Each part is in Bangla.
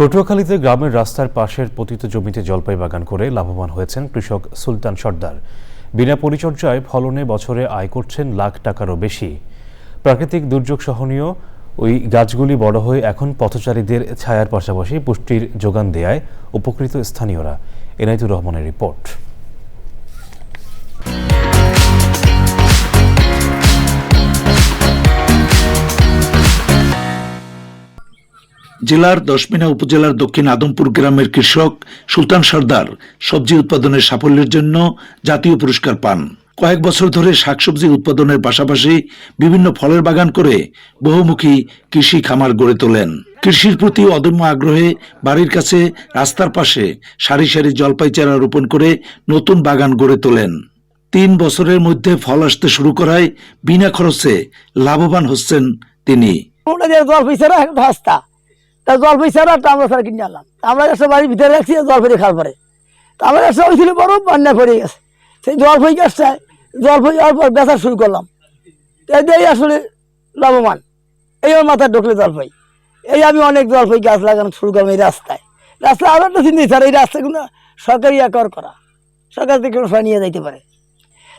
পটুয়াখালীতে গ্রামের রাস্তার পাশের পতিত জমিতে জলপাই বাগান করে লাভবান হয়েছেন কৃষক সুলতান সর্দার। বিনা পরিচর্যায় ফলনে বছরে আয় করছেন লাখ টাকারও বেশি। প্রাকৃতিক দুর্যোগ সহনীয়, ওই গাছগুলি বড় হয়ে এখন পথচারীদের ছায়ার পাশাপাশি পুষ্টির যোগান দেয়ায় উপকৃত স্থানীয়রা। এনায়তুর রহমানের রিপোর্ট। জেলার দশমিনা উপজেলার দক্ষিণ আদমপুর গ্রামের কৃষক সুলতান সর্দার সবজি উৎপাদনের সাফল্যের জন্য জাতীয় পুরস্কার পান। কয়েক বছর ধরে শাকসবজি উৎপাদনের পাশাপাশি বিভিন্ন ফলের বাগান করে বহুমুখী কৃষি খামার গড়ে তোলেন। কৃষির প্রতি অদম্য আগ্রহে বাড়ির কাছে রাস্তার পাশে সারি সারি জলপাই চারা রোপণ করে নতুন বাগান গড়ে তোলেন। তিন বছরের মধ্যে ফল আসতে শুরু করায় বিনা খরচে লাভবান হচ্ছেন তিনি। তা জল পয়সারা একটা আমরা স্যার কিনে আনলাম। আমরা একটা বাড়ির ভিতরে রাখছি জল ফেরি খাওয়ার পরে। তা আমরা একটা হয়েছিল বড় বন্যা পড়ে গেছে। সেই জল ফই গাছটায় জল ফই যাওয়ার পর বেচা শুরু করলাম। এই আসলে লাভবান। এই আমার মাথায় ঢুকলে জল ফই। এই আমি অনেক জল ফই গাছ লাগানো শুরু করলাম এই রাস্তায়। রাস্তা আরও একটা চিন্তা স্যার এই রাস্তাগুলো সরকারি একর করা। সরকার থেকে কোনো নিয়ে যাইতে পারে।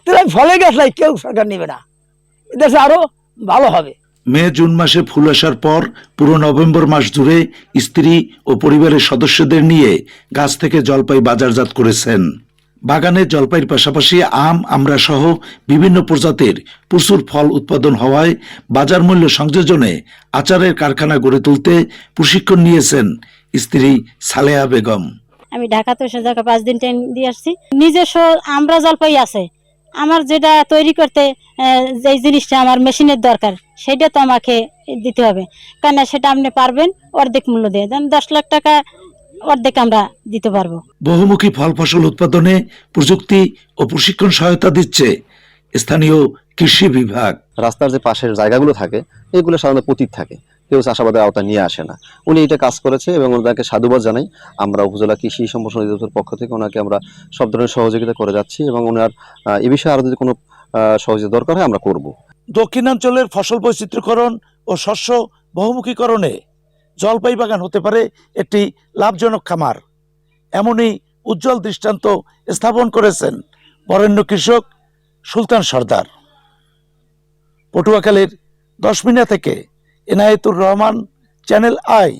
তাহলে আমি ফলের গাছ লাই কেউ সরকার নেবে না। এদেশে আরও ভালো হবে। মে, জুন মাসে ফুল আসার পর পুরো নভেম্বর মাস জুড়ে স্ত্রী ও পরিবারের সদস্যদের নিয়ে গাছ থেকে জলপাই বাজারজাত করেছেন। বাগানে জলপাইয়ের পাশাপাশি আম আমরা সহ বিভিন্ন প্রজাতির প্রচুর ফল উৎপাদন হওয়ায় বাজার মূল্য সংযোজনে আচারের কারখানা গড়ে তুলতে প্রশিক্ষণ নিয়েছেন স্ত্রী সালেহা বেগম। আমি ঢাকাতে এসে পাঁচ দিন ট্রেন দিয়ে আসছি। নিজস্ব আমরা জলপাই আছে। আমার যেটা তৈরি করতে আহ, যে জিনিসটা আমার মেশিনের দরকার সেটা তো আমাকে দিতে হবে। কেন সেটা আপনি পারবেন অর্ধেক মূল্য দিয়ে। দেন দশ লাখ টাকা অর্ধেক আমরা দিতে পারব। বহুমুখী ফল ফসল উৎপাদনে প্রযুক্তি ও প্রশিক্ষণ সহায়তা দিচ্ছে স্থানীয় কৃষি বিভাগ। রাস্তার যে পাশের জায়গাগুলো থাকে এগুলো সাধারণত পতিত থাকে। কেউ চাষাবাদের আওতা নিয়ে আসে না। উনি এটা কাজ করেছে এবং ওনাকে সাধুবাদ জানাই। আমরা উপজেলা কৃষি সম্প্রসারণ অধিদপ্তরের পক্ষ থেকে ওনাকে আমরা সব ধরনের সহযোগিতা করে যাচ্ছি এবং ওনার এ বিষয়ে আরও যদি কোনো সহযোগিতা দরকার হয় আমরা করব। দক্ষিণাঞ্চলের ফসল বৈচিত্র্যকরণ ও শস্য বহুমুখীকরণে জলপাই বাগান হতে পারে একটি লাভজনক খামার। এমনই উজ্জ্বল দৃষ্টান্ত স্থাপন করেছেন বরেণ্য কৃষক সুলতান সর্দার। পটুয়াখালীর দশমিনা থেকে এনায়েতুর রহমান চ্যানেল আই